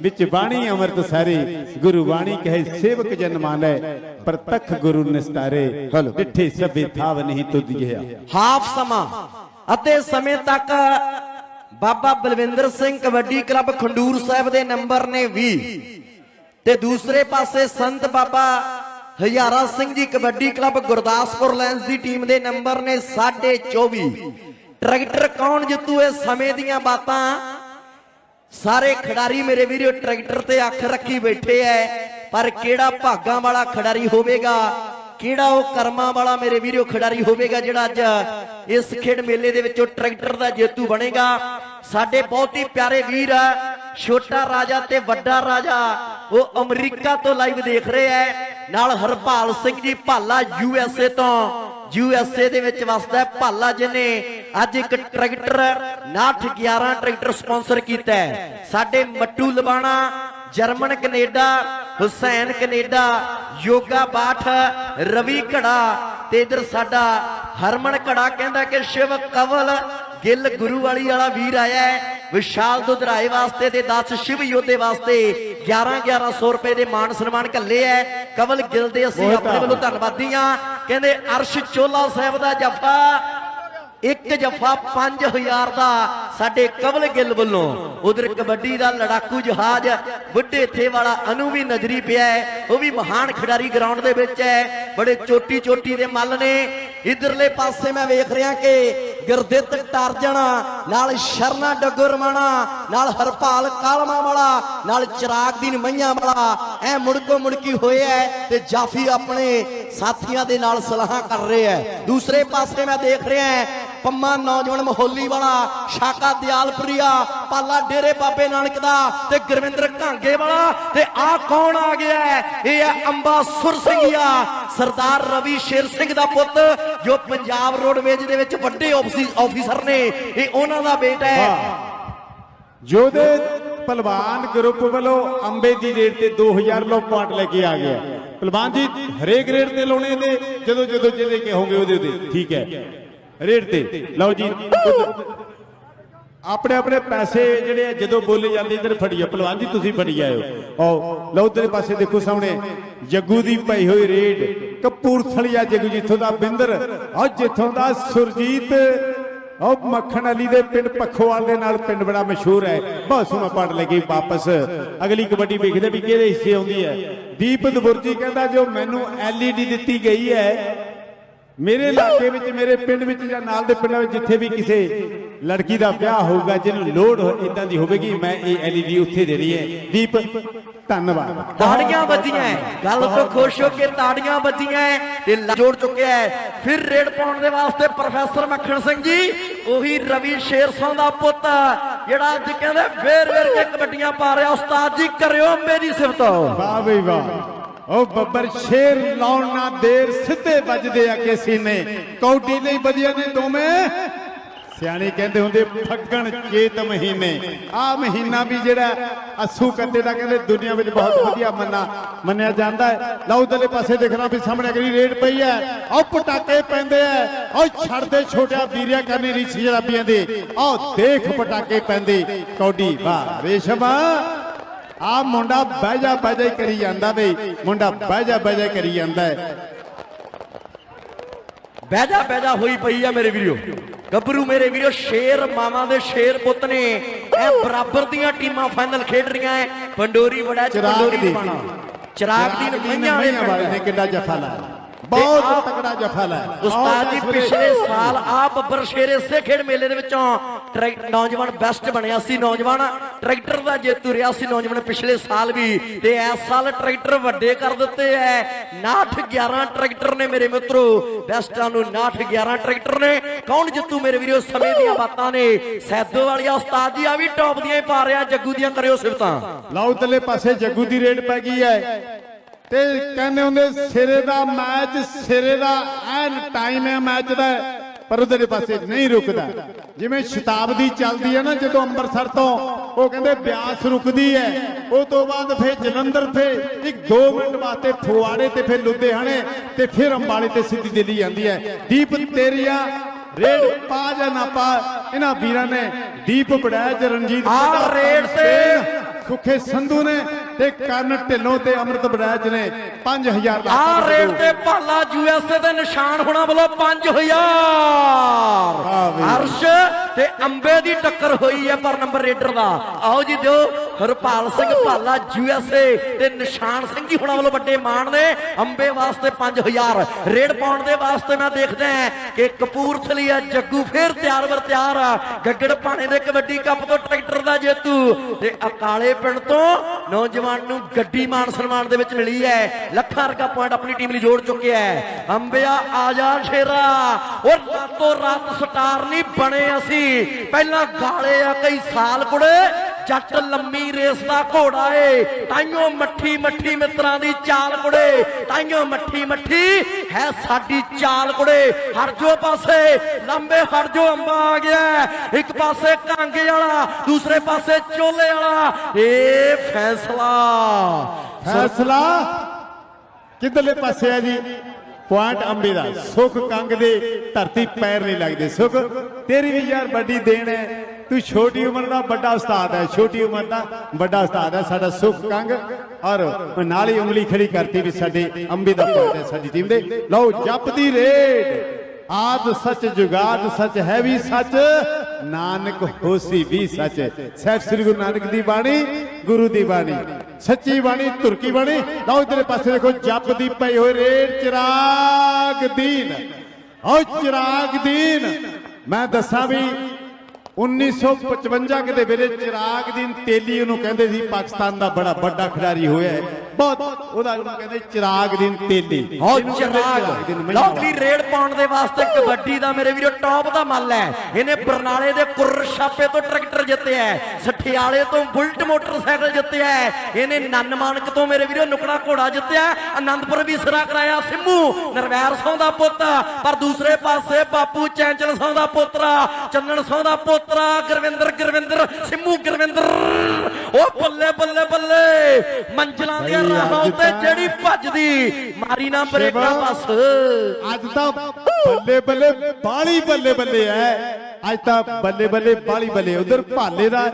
ਵਿੱਚ ਬਾਣੀ ਅੰਮ੍ਰਿਤ ਸਾਰੇ ਗੁਰੂ ਬਾਣੀ ਕਹੇ ਸੇਵਕ ਜਨ ਮਾਨੈ ਪ੍ਰਤੱਖ ਗੁਰੂ ਨਿਸਤਾਰੇ ਡਿੱਠੇ ਸਭੇ ਥਾਵ ਨਹੀਂ ਤੁਧ ਹਾਫ ਸਮਾਂ ਅਤੇ ਸਮੇਂ ਤੱਕ ਬਾਬਾ ਬਲਵਿੰਦਰ ਸਿੰਘ ਕਬੱਡੀ ਕਲੱਬ ਖੰਡੂਰ ਸਾਹਿਬ ਦੇ ਨੰਬਰ ਨੇ 20 ਤੇ ਦੂਸਰੇ ਪਾਸੇ ਸੰਤ ਬਾਬਾ ਹਜ਼ਾਰਾ ਸਿੰਘ ਜੀ ਕਬੱਡੀ ਕਲੱਬ ਗੁਰਦਾਸਪੁਰ ਲੈਂਸ ਦੀ ਟੀਮ ਦੇ ਨੰਬਰ ਨੇ 24 ਟਰੈਕਟਰ ਕੌਣ ਜਿੱਤੂ ਇਹ ਸਮੇਂ ਦੀਆਂ ਬਾਤਾਂ? ਸਾਰੇ ਖਿਡਾਰੀ ਮੇਰੇ ਵੀਰੋ, ਟਰੈਕਟਰ ਤੇ ਅੱਖ ਰੱਖੀ ਬੈਠੇ ਐ, ਪਰ ਕਿਹੜਾ ਭਾਗਾਂ ਵਾਲਾ ਖਿਡਾਰੀ ਹੋਵੇਗਾ? ਕਿਹੜਾ ਉਹ ਕਰਮਾਂ ਵਾਲਾ ਮੇਰੇ ਵੀਰੋ ਖਿਡਾਰੀ ਹੋਵੇਗਾ ਜਿਹੜਾ ਅੱਜ ਇਸ ਖੇਡ ਮੇਲੇ ਦੇ ਵਿੱਚੋਂ ਟਰੈਕਟਰ ਦਾ ਜੇਤੂ ਬਣੇਗਾ? ਸਾਡੇ ਬਹੁਤ ਹੀ ਪਿਆਰੇ ਵੀਰ, ਛੋਟਾ ਰਾਜਾ ਤੇ ਵੱਡਾ ਰਾਜਾ, ਉਹ ਅਮਰੀਕਾ ਤੋਂ ਲਾਈਵ ਦੇਖ ਰਹੇ ਐ। ਨਾਲ Harpal Singh ji, ਭਾਲਾ U S A ਤੋਂ। ਯੂ ਦੇ ਵਿੱਚ ਵਸਦਾ ਭਾਲਾ ਜਿਹਨੇ ਅੱਜ ਇੱਕ ਟਰੈਕਟਰ 911 ਟਰੈਕਟਰ ਸਪਾਂਸਰ ਕੀਤਾ ਹੈ। ਸਾਡੇ Mattu Labana German Canada, Hussain Canada, Yoga Bath, Ravi Ghara ਤੇ ਇਧਰ ਸਾਡਾ ਹਰਮਨ ਘੜਾ ਕਹਿੰਦਾ ਕਿ ਸ਼ਿਵ ਕਵਲ ਗਿੱਲ ਗੁਰੂ ਵਾਲੀ ਵਾਲਾ ਵੀਰ ਆਇਆ ਹੈ ਵਿਸ਼ਾਲ ਦੁਧਰਾਏ ਵਾਸਤੇ ਤੇ 10 ਸ਼ਿਵ ਯੋਧੇ ਵਾਸਤੇ 11 1100 ਰੁਪਏ ਦੇ ਮਾਨ ਸਨਮਾਨ ਘੱਲੇ ਐ ਕਵਲ ਗਿੱਲ ਦੇ ਅਸੀਂ ਆਪਣੇ ਵੱਲੋਂ ਧੰਨਵਾਦੀ। ਆ ਕਹਿੰਦੇ ਅਰਸ਼ ਚੋਲਾ ਸਾਹਿਬ ਦਾ ਜੱਫਾ ਇੱਕ ਜੱਫਾ 5000 ਦਾ ਸਾਡੇ ਕਵਲ ਗਿੱਲ ਵੱਲੋਂ। ਉਧਰ ਕਬੱਡੀ ਦਾ ਲੜਾਕੂ ਜਹਾਜ਼ ਬੁੱਢੇ ਥੇ ਵਾਲਾ ਅਨੂ ਵੀ ਨਜ਼ਰੀ ਪਿਆ ਉਹ ਵੀ ਮਹਾਨ ਖਿਡਾਰੀ ਗਰਾਊਂਡ ਦੇ ਵਿੱਚ ਹੈ। ਬੜੇ ਚੋਟੀ ਚੋਟੀ ਦੇ ਮੱਲ ਨੇ। ਇਧਰਲੇ ਪਾਸੇ ਮੈਂ ਵੇਖ ਰਿਹਾ ਕਿ ਗੁਰਦਿੱਤ ਟਰਜਣ ਨਾਲ ਸ਼ਰਨਾ ਡੱਗੁਰਮਾਣਾ ਨਾਲ ਹਰਪਾਲ ਕਾਲਮਾ ਵਾਲਾ, ਨਾਲ ਚਿਰਾਗ ਦੀ ਮਈਆਂ ਵਾਲਾ, ਐ ਮੁੜਕੋ ਮੁੜਕੀ ਹੋਇਆ ਤੇ ਜਾਫੀ ਆਪਣੇ ਸਾਥੀਆਂ ਦੇ ਨਾਲ ਸਲਾਹਾਂ ਕਰ ਰਿਹਾ ਹੈ ਦੂਸਰੇ ਪਾਸੇ ਮੈਂ ਦੇਖ ਰਿਹਾ ਹਾਂ ਪੰਮਾ ਨੌਜਵਾਨ ਮਹੋਲੀ ਵਾਲਾ, ਸ਼ਾਕਾ ਦਿਆਲਪੁਰੀਆ, ਪਾਲਾ ਡੇਰੇ ਬਾਬੇ ਨਾਨਕ ਦਾ ਤੇ ਗੁਰਵਿੰਦਰ ਘਾਂਗੇ ਵਾਲਾ ਤੇ ਆ ਕੌਣ ਆ ਗਿਆ ਇਹ ਹੈ ਅੰਬਾ ਸੁਰ ਸਿੰਘੀਆ ਸਰਦਾਰ ਰਵੀ ਸ਼ੇਰ ਸਿੰਘ ਦਾ ਪੁੱਤ, ਜੋ ਪੰਜਾਬ ਰੋਡਵੇਜ ਦੇ ਵਿੱਚ ਵੱਡੇ ਆਫੀਸਰ ਨੇ। ਇਹ ਉਹਨਾਂ ਦਾ ਬੇਟਾ ਹੈ। ਜੋਦੇ ਪਹਿਲਵਾਨ ਗਰੁੱਪ ਵੱਲੋਂ ਅੰਬੇ ਦੀ ਰੇਟ ਤੇ 2000 ਲੋ ਪੁਆਇੰਟ ਲੈ ਕੇ ਆ ਗਿਆ ਪਹਿਲਵਾਨ ਜੀ, ਹਰੇਕ ਰੇਟ ਤੇ ਲਾਉਣੇ ਨੇ ਜਦੋਂ ਜਦੋਂ ਜਿਹਦੇ ਕਹੋਗੇ ਉਹਦੇ ਉਹਦੇ ਠੀਕ ਹੈ। ਰੇਟ ਤੇ। ਲਓ ਜੀ। ਆਪਣੇ ਆਪਣੇ ਪੈਸੇ ਜਿਹੜੇ ਆ, ਜਦੋਂ ਬੋਲੇ ਜਾਂਦੇ, ਇਧਰ ਫੜੀਆ ਪਹਿਲਵਾਨ ਜੀ, ਤੁਸੀਂ ਫੜੀ ਆਇਓ। ਆਓ, ਲਓ ਉਧਰ ਪਾਸੇ ਦੇਖੋ ਸਾਹਮਣੇ। ਜੱਗੂ ਦੀ ਪਈ ਹੋਈ ਰੇਡ। ਕਪੂਰਥਲੀਆ ਜੱਗੂ ਜਿੱਥੋਂ ਦਾ ਬਿੰਦਰ ਆ ਜਿੱਥੋਂ ਦਾ ਸੁਰਜੀਤ। ਉਹ ਮੱਖਣ ਅਲੀ ਦੇ ਪਿੰਡ ਪੱਖੋਵਾਲ ਦੇ ਨਾਲ ਪਿੰਡ ਬੜਾ ਮਸ਼ਹੂਰ ਹੈ। ਬਹੁਤ ਸੋਹਣਾ ਪੜ ਲੱਗੀ ਵਾਪਸ। ਅਗਲੀ ਕਬੱਡੀ ਵੇਖਦੇ ਵੀ ਕਿਹਦੇ ਹਿੱਸੇ ਆਉਂਦੀ ਹੈ। ਦੀਪ ਦਬੁਰਜੀ ਕਹਿੰਦਾ, ਜੋ ਮੈਨੂੰ ਐਲਈਡੀ ਦਿੱਤੀ ਗਈ ਹੈ ਮੇਰੇ ਇਲਾਕੇ ਵਿੱਚ ਮੇਰੇ ਪਿੰਡ ਵਿੱਚ ਜਾਂ ਨਾਲ ਦੇ ਪਿੰਡਾਂ ਵਿੱਚ ਜਿੱਥੇ ਵੀ ਕਿਸੇ ਲੜਕੀ ਦਾ ਵਿਆਹ ਹੋਊਗਾ ਜਿਹਨੂੰ ਲੋੜ ਇਦਾਂ ਦੀ ਹੋਵੇਗੀ ਮੈਂ ਇਹ ਐਲਈਡੀ ਉੱਥੇ ਦੇਣੀ ਹੈ। ਦੀਪ ਧੰਨਵਾਦ। ਤਾੜੀਆਂ ਵੱਜੀਆਂ। ਗੱਲ ਤੋਂ ਖੁਸ਼ ਹੋ ਕੇ ਤਾੜੀਆਂ ਵੱਜੀਆਂ ਤੇ ਜੋੜ ਚੁੱਕਿਆ ਹੈ ਫਿਰ ਰੇਡ ਪਾਉਣ ਦੇ ਵਾਸਤੇ ਪ੍ਰੋਫੈਸਰ ਮੱਖਣ ਸਿੰਘ ਜੀ ਉਹੀ ਰਵੀ ਸ਼ੇਰ ਸਿੰਘ ਦਾ ਪੁੱਤ ਜਿਹੜਾ ਅੱਜ ਕਹਿੰਦੇ ਫੇਰ ਫੇਰ ਕੇ ਕਬੱਡੀਆਂ ਪਾ ਰਿਹਾ। ਉਸਤਾਦ ਜੀ ਕਰਿਓ ਮੇਰੀ ਸਿਫਤ। ਵਾਹ ਬਈ ਵਾਹ। ਉਹ ਬੱਬਰ ਸ਼ੇਰ ਲਾਉਣ ਨਾ ਦੇਰ ਸਿੱਧੇ ਵੱਜਦੇ ਆ ਕੇ ਸੀਨੇ। ਕੌਡੀ ਨਹੀਂ ਵਧੀਆ ਨੇ ਦੋਵੇਂ। ਸਿਆਣੇ ਕਹਿੰਦੇ ਹੁੰਦੇ, ਫੱਗਣ ਚੇਤ ਮਹੀਨੇ। ਆ ਮਹੀਨਾ ਵੀ ਜਿਹੜਾ ਅਸੂ ਕੰਦੇ ਦਾ ਕਹਿੰਦੇ, ਦੁਨੀਆ ਵਿੱਚ ਬਹੁਤ ਵਧੀਆ ਮੰਨਾ ਮੰਨਿਆ ਜਾਂਦਾ ਹੈ। ਲਓ ਉਧਰਲੇ ਪਾਸੇ ਦੇਖਣਾ ਵੀ ਸਾਹਮਣੇ ਅਗਲੀ ਰੇਡ ਪਈ ਹੈ। ਆਹ ਪਟਾਕੇ ਪੈਂਦੇ ਆ। ਉਹ ਛੱਡਦੇ ਛੋਟਿਆ ਵੀਰਿਆ ਕਰਨੀ ਰੀਸੀ ਜਰਾਬੀਆਂ ਦੇ। ਆਹ ਦੇਖ ਪਟਾਕੇ ਪੈਂਦੇ। ਕੌਡੀ ਵਾਹ ਰੇਸ਼ਮਾ ਆ ਮੁੰਡਾ ਬਹਿ ਜਾ ਬਹਿ ਜਾ ਹੀ ਕਰੀ ਜਾਂਦਾ ਬਈ। ਮੁੰਡਾ ਬਹਿ ਜਾ ਬਹਿ ਜਾ ਕਰੀ ਜਾਂਦਾ ਹੈ। ਬਹਿਜਾ ਬਹਿਜਾ ਹੋਈ ਪਈ ਆ ਮੇਰੇ ਵੀਰੋ। ਗੱਭਰੂ ਮੇਰੇ ਵੀਰੋ ਸ਼ੇਰ ਮਾਵਾਂ ਦੇ ਸ਼ੇਰ ਪੁੱਤ ਨੇ। ਇਹ ਬਰਾਬਰ ਦੀਆਂ ਟੀਮਾਂ ਫਾਈਨਲ ਖੇਡ ਰਹੀਆਂ ਐ। ਪੰਡੋਰੀ ਬੜਾ ਚਿਰਾਗ ਪੰਡੋਰੀ ਦੀ। ਪਾਣਾ। ਚਿਰਾਗ ਦੀ ਮਈਆਂ ਮਈਆਂ ਵਾਲੇ ਨੇ ਕਿੱਡਾ ਜਫਾ ਲਾਇਆ। ਬਹੁਤ ਤਕੜਾ ਜਫਾ ਲਾਇਆ ਉਸਤਾਦ ਜੀ ਪਿਛਲੇ ਸਾਲ ਆ ਬੱਬਰ ਸ਼ੇਰ ਇਸੇ ਖੇਡ ਮੇਲੇ ਦੇ ਵਿੱਚੋਂ ਟਰੈਕ ਨੌਜਵਾਨ ਬੈਸਟ ਬਣਿਆ ਸੀ ਨੌਜਵਾਨ। ਟਰੈਕਟਰ ਦਾ ਜੇਤੂ ਰਿਹਾ ਸੀ ਨੌਜਵਾਨ ਪਿਛਲੇ ਸਾਲ ਵੀ ਤੇ ਇਸ ਸਾਲ ਟਰੈਕਟਰ ਵੱਡੇ ਕਰ ਦਿੱਤੇ ਐ। 69 11 ਟਰੈਕਟਰ ਨੇ ਮੇਰੇ ਮਿੱਤਰੋ ਬੈਸਟਾਂ ਨੂੰ 69 11 ਟਰੈਕਟਰ ਨੇ। ਕੌਣ ਜਿੱਤੂ ਮੇਰੇ ਵੀਰੋ ਸਮੇਂ ਦੀਆਂ ਬਾਤਾਂ ਨੇ। ਸੈਦੋ ਵਾਲੀਆ ਉਸਤਾਦ ਜੀ ਆ ਵੀ ਟੌਪ ਦੀਆਂ ਹੀ ਪਾ ਰਿਹਾ ਜੱਗੂ ਦੀਆਂ ਕਰਿਓ ਸਿਫਤਾਂ। ਲਓ ਤਲੇ ਪਾਸੇ ਜੱਗੂ ਦੀ ਰੇਡ ਪੈ ਗਈ ਹੈ ਤੇ ਕਹਿੰਦੇ ਹੁੰਦੇ ਸਿਰੇ ਦਾ ਮੈਚ ਸਿਰੇ ਦਾ ਐਨ ਟਾਈਮ ਹੈ ਮੈਚ ਦਾ ਪਰ ਉਹਦੇ ਪਾਸੇ ਨਹੀਂ ਰੁਕਦਾ। ਜਿਵੇਂ ਸ਼ਤਾਬਦੀ ਚੱਲਦੀ ਹੈ ਨਾ ਜਦੋਂ ਅੰਮ੍ਰਿਤਸਰ ਤੋਂ ਉਹ ਕਹਿੰਦੇ ਬਿਆਸ ਰੁਕਦੀ ਹੈ ਉਹ ਤੋਂ ਬਾਅਦ ਫਿਰ ਜਲੰਧਰ ਫਿਰ ਇੱਕ 2 ਮਿੰਟ ਵਾਸਤੇ ਫਗਵਾੜੇ ਤੇ ਫਿਰ ਲੁਧਿਆਣੇ ਤੇ ਫਿਰ ਅੰਬਾਲੇ ਤੇ ਸਿੱਧੀ ਦਿੱਲੀ ਜਾਂਦੀ ਹੈ। ਦੀਪ ਤੇਰੀਆ ਰੇਡ ਪਾ ਜਾਂ ਨਾ ਪਾ ਇਹਨਾਂ ਵੀਰਾਂ ਨੇ ਦੀਪ ਬੜੈਜ ਰਣਜੀਤ ਆਹ ਰੇਡ ਤੇ ਸੁਖੇ ਸੰਧੂ ਨੇ ਤੇ ਕਰਨ ਢਿੱਲੋਂ ਤੇ ਅਮਰਤ ਬੜੈਚ ਨੇ 5000 ਦਾ ਆ ਰੇਡ ਤੇ ਭਾਲਾ ਯੂਐਸਏ ਦੇ ਨਿਸ਼ਾਨ ਹੋਣਾ ਵੱਲੋਂ 5000 ਵਾਹ ਬਈ। ਅਰਸ਼ ਤੇ ਅੰਬੇ ਦੀ ਟੱਕਰ ਹੋਈ ਹੈ ਪਰ ਨੰਬਰ ਰੇਡਰ ਦਾ। ਆਓ ਜੀ ਦਿਓ ਹਰਪਾਲ ਸਿੰਘ ਭਾਲਾ ਯੂਐਸਏ ਤੇ ਨਿਸ਼ਾਨ ਸਿੰਘ ਜੀ ਹੁਣਾਂ ਵੱਲੋਂ ਵੱਡੇ ਮਾਣ ਨੇ। ਅੰਬੇ ਵਾਸਤੇ 5000 ਰੇਡ ਪਾਉਣ ਦੇ ਵਾਸਤੇ ਮੈਂ ਦੇਖਦਾ ਹਾਂ ਕਿ ਕਪੂਰਥਲੀ ਆ ਜੱਗੂ ਫੇਰ ਤਿਆਰ ਵਰ ਤਿਆਰ ਆ। ਗੱਗੜ ਪਾਣੇ ਦੇ ਕਬੱਡੀ ਕੱਪ ਤੋਂ ਟਰੈਕਟਰ ਦਾ ਜੇਤੂ। ਤੇ ਅਕਾਲੇ ਪਿੰਡ ਤੋਂ ਨੌਜਵਾਨ ਨੂੰ ਗੱਡੀ ਮਾਨ ਸਨਮਾਨ ਦੇ ਵਿੱਚ ਮਿਲੀ ਹੈ। ਲੱਖਾਂ ਰੁਪਇਆ ਪੁਆਇੰਟ ਆਪਣੀ ਟੀਮ ਲਈ ਜੋੜ ਚੁੱਕਿਆ ਹੈ। ਅੰਬਿਆ ਆਜਾ ਸ਼ੇਰਾ। ਔਰ ਰਾਤੋਂ ਰਾਤ ਸਟਾਰ ਨਹੀਂ ਬਣੇ ਅਸੀਂ। ਪਹਿਲਾਂ ਗਾਲੇ ਆ ਕਈ ਸਾਲ ਕੁੜੇ। ਜੱਟ ਲੰਮੀ ਰੇਸ ਦਾ ਘੋੜਾ ਏ। ਤਾਈਓ ਮੱਠੀ ਮੱਠੀ ਮਿੱਤਰਾਂ ਦੀ ਚਾਲ ਕੁੜੇ ਤਾਈਓ ਮੱਠੀ ਮੱਠੀ ਹੈ ਸਾਡੀ ਚਾਲ ਕੁੜੇ ਹਰਜੋ ਪਾਸੇ, ਲੰਬੇ ਹਰਜੋ ਅੰਬਾ ਆ ਗਿਆ। ਇੱਕ ਪਾਸੇ ਕਾਂਗੇ ਵਾਲਾ, ਦੂਸਰੇ ਪਾਸੇ ਚੋਲੇ ਵਾਲਾ। ਏ ਫੈਸਲਾ। ਫੈਸਲਾ ਕਿੱਧਰਲੇ ਪਾਸੇ ਆ ਜੀ? ਪੁਆਇੰਟ ਅੰਬੇ ਦਾ। ਸੁਖ ਕੰਗ ਦੇ ਧਰਤੀ ਪੈਰ ਨਹੀਂ ਲੱਗਦੇ। ਸੁਖ ਤੇਰੀ ਵੀ ਯਾਰ ਵੱਡੀ ਦੇਣ ਹੈ। ਤੂੰ ਛੋਟੀ ਉਮਰ ਦਾ ਵੱਡਾ ਉਸਤਾਦ ਹੈ, ਛੋਟੀ ਉਮਰ ਦਾ ਵੱਡਾ ਉਸਤਾਦ ਹੈ, ਸਾਡਾ ਸੁਖ ਕੰਗ ਔਰ ਨਾਲ ਹੀ ਉਂਗਲੀ ਖੜੀ ਕਰਤੀ ਵੀ ਸਾਡੇ ਅੰਬੇ ਦਾ ਪੁਆਇੰਟ ਹੈ, ਸਾਡੀ ਟੀਮ ਦੇ। ਲਓ ਜਪਦੀ ਰੇਡ। ਆਦ ਸੱਚ, ਜੁਗਾਦ ਸੱਚ ਹੈ ਵੀ ਸੱਚ। ਨਾਨਕ ਹੋਸੀ ਵੀ ਸੱਚ। ਸਹਿਬ ਸ੍ਰੀ ਗੁਰੂ ਨਾਨਕ ਦੀ ਬਾਣੀ, ਗੁਰੂ ਦੀ ਬਾਣੀ। ਸੱਚੀ ਬਾਣੀ, ਤੁਰਕੀ ਬਾਣੀ। ਲਓ, ਇਧਰਲੇ ਪਾਸੇ ਦੇਖੋ ਜਪਦੀ ਪਈ ਹੋਈ ਰੇਡ, ਚਿਰਾਗ ਦੀਨ। ਓ ਚਿਰਾਗ ਦੀਨ। ਮੈਂ ਦੱਸਾਂ ਵੀ 1955 ਦੇ ਵੇਲੇ ਚਿਰਾਗ ਦੀਨ ਤੇਲੀ ਉਹਨੂੰ ਕਹਿੰਦੇ ਸੀ ਪਾਕਿਸਤਾਨ ਦਾ ਬੜਾ ਵੱਡਾ ਖਿਡਾਰੀ ਹੋਇਆ ਹੈ। ਬਹੁਤ ਉਹਦਾ ਉਹਨੂੰ ਕਹਿੰਦੇ ਚਿਰਾਗ ਦੀਨ ਤੇਲੀ। ਹੋ ਚਿਰਾਗ। ਲੌਕਲੀ ਰੇਡ ਪਾਉਣ ਦੇ ਵਾਸਤੇ ਕਬੱਡੀ ਦਾ ਮੇਰੇ ਵੀਰੋ ਟੌਪ ਦਾ ਮੱਲ ਹੈ। ਇਹਨੇ ਬਰਨਾਲੇ ਦੇ ਕੁਰਰ ਛਾਪੇ ਤੋਂ ਟਰੈਕਟਰ ਜਿੱਤਿਆ ਹੈ। ਸਠਿਆਲੇ ਤੋਂ ਬੁਲਟ ਮੋਟਰਸਾਈਕਲ ਜਿੱਤਿਆ ਹੈ। ਇਹਨੇ ਨੰਨ ਮਾਨਕ ਤੋਂ ਮੇਰੇ ਵੀਰੋ ਨੁਕੜਾ ਘੋੜਾ ਜਿੱਤਿਆ। ਹੈ। ਆਨੰਦਪੁਰ ਵੀ ਸਿਰਾ ਕਰਾਇਆ ਸਿੰਮੂ। ਨਰਵੈਰ ਸੌ ਦਾ ਪੁੱਤ। ਪਰ ਦੂਸਰੇ ਪਾਸੇ ਬਾਪੂ ਚੈਂਚਲ ਸੌ ਦਾ ਪੋਤਰਾ। ਚੰਨਣ ਸੌ ਦਾ ਪੋਤਰਾ ਗੁਰਵਿੰਦਰ ਗੁਰਵਿੰਦਰ ਸਿੰਮੂ ਗੁਰਵਿੰਦਰ। ਉਹ ਬੱਲੇ ਬੱਲੇ ਬੱਲੇ। ਮੰਜ਼ਲਾਂ ਦੀਆਂ ਰਾਹਾਂ ਉੱਤੇ ਜਿਹੜੀ ਭੱਜਦੀ ਮਾਰੀ ਨਾ ਬ੍ਰੇਕਾਂ। ਬਸ। ਅੱਜ ਤਾਂ ਬੱਲੇ ਬੱਲੇ ਬਾਲੀ ਬੱਲੇ ਬੱਲੇ ਐ। ਅੱਜ ਤਾਂ ਬੱਲੇ ਬੱਲੇ ਬਾਲੀ ਬੱਲੇ। ਉਧਰ ਭਾਲੇ ਦਾ